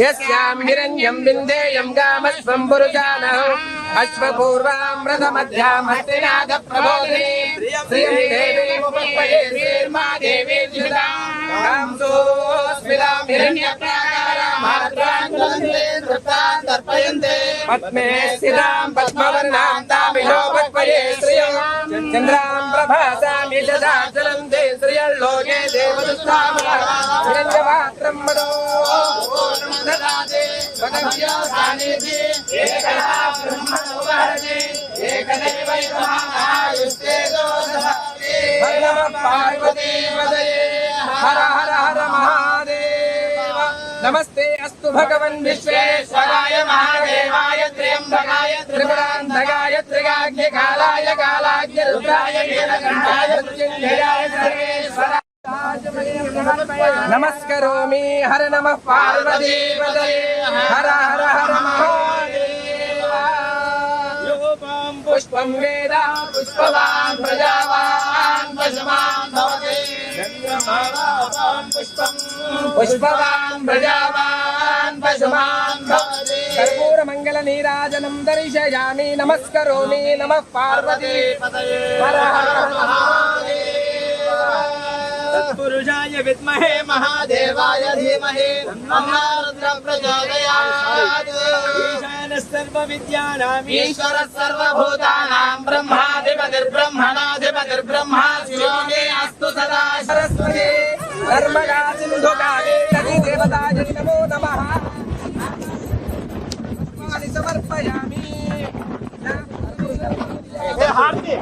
यस्यां हिरण्यं बिन्देयं गामस्वं पुरुषानः अश्वपूर्वामृतमध्यामस्तिनाथ प्रबोधिनी श्रियं देवीमुपक्वये श्रीर्मा देवी जुषदां स्मितां हिरण्यप्राकारामात्रान् पद्मे स्थितां पद्मवर्णां तामिलोपक्वये श्रियं चन्द्रां प्रभासां यशदाचलं ते श्रियल्लोके देवदुस्तामरञ्जमात्रं मदो ददाते पदव्यासानिधि एकदा ब्रह्मणोपहरणे एकदैवैकमायुस्ते दोषभागे नमः पार्वती पदये हर हर हर महादेव नमस्ते अस्तु भगवन् विश्वेश्वराय महादेवाय त्र्यम्बकाय त्रिपुरान्तकाय त्रिगाग्निकालाय कालाग्नि रुद्राय नीलकण्ठाय मृत्युञ्जयाय सर्वेश्वराय నమస్కరోమి హర నమ పార్వతీ హర హర హర పుష్పం వేద పుష్పవాన్ ప్రజావాన్ పశుమాన్ భవతి. పుష్పం పుష్పవాన్ ప్రజావాన్ పశుమాన్ భవతి. నీరాజనం దర్శయామి నమస్కరోమి నమః పార్వతీ హర హర హర तत्पुरुषाय विद्महे महादेवाय धीमहि तन्नः रुद्रः प्रचोदयात् ईशानः सर्वविद्यानाम् ईश्वरः सर्वभूतानां ब्रह्माधिपतिर्ब्रह्मणाधिपतिर्ब्रह्मा शिवो मे अस्तु सदा सरस्वती। नर्मदा सिन्धु कावेरी देवताय नमो नमः समर्पयामि पात्रं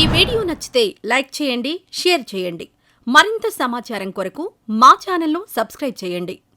ఈ వీడియో నచ్చితే లైక్ చేయండి షేర్ చేయండి. మరింత సమాచారం కొరకు మా ఛానల్ను సబ్స్క్రైబ్ చేయండి.